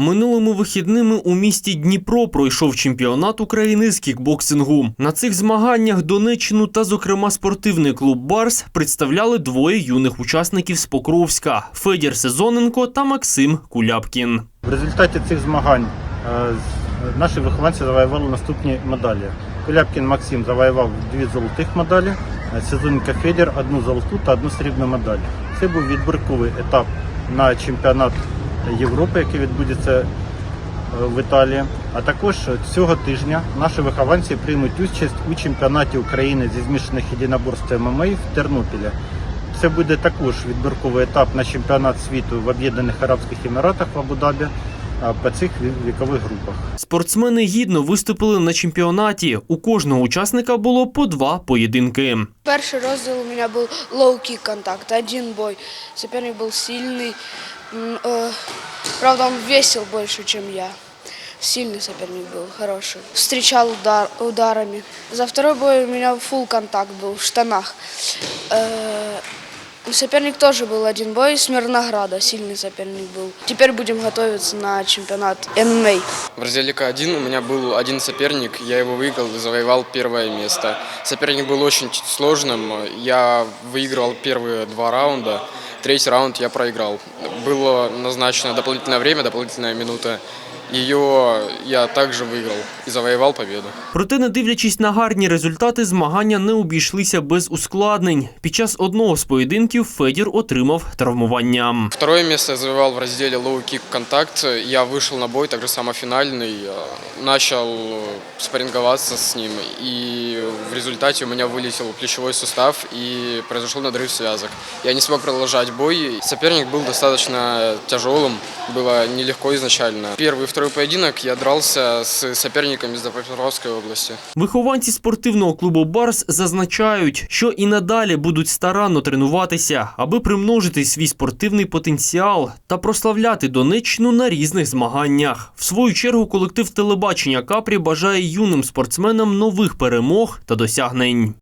Минулими вихідними у місті Дніпро пройшов чемпіонат України з кікбоксингу. На цих змаганнях Донеччину та, зокрема, спортивний клуб Барс представляли двоє юних учасників з Покровська Федір Сезоненко та Максим Куляпкін. В результаті цих змагань е, наші вихованці завоювали наступні медалі. Куляпкін Максим завоював дві золотих медалі, е, Сезоненко Федір одну золоту та одну срібну медаль. Це був відбірковий етап на чемпіонат Європи, який відбудеться е, в Італії. А також цього тижня наші вихованці приймуть участь у чемпіонаті України зі змішаних єдиноборств ММА в Тернополі. Це буде також відбірковий етап на чемпіонат світу в Об'єднаних Арабських Еміратах в Абу-Дабі по цих вікових групах. Спортсмени гідно виступили на чемпіонаті. У кожного учасника було по два поєдинки. Перший розділ у мене був лоу-кік контакт, один бой. Соперник був сильний. Э, Правда, он весил больше, чем я. Сильный соперник был, хороший. Встречал удар, ударами. За второй бой у меня фул контакт был в штанах. Э, Соперник тоже был один бой, Смирнограда, сильный соперник был. Теперь будем готовиться на чемпионат ММА. В разделе К1 у меня был один соперник, я его выиграл и завоевал первое место. Соперник был очень сложным, я выигрывал первые два раунда, третий раунд я проиграл. Было назначено дополнительное время, дополнительная минута. Ее я также выиграл и завоевал победу. Проте, не дивлячись на гарні результати, змагання не обійшлися без ускладнень. Під час одного з поєдинків Федір отримав травмування. Второе место я завоевал в разделе Low Kick Контакт. Я вышел на бой, также самофинальный, э, начал э, спарринговаться с ним, и в результате у меня вылетел плечевой сустав и произошел надрыв связок. Я не смог продолжать бой. Соперник был достаточно тяжелым, было нелегко изначально. Первый и второй поединок я дрался с соперниками из Днепропетровской области. Вихованці спортивного клубу Барс зазначають, що і надалі будуть старанно тренуватися, аби примножити свій спортивний потенціал та прославляти Донеччину на різних змаганнях. В свою чергу колектив телебачення Капрі бажає юним спортсменам нових перемог та досягнень.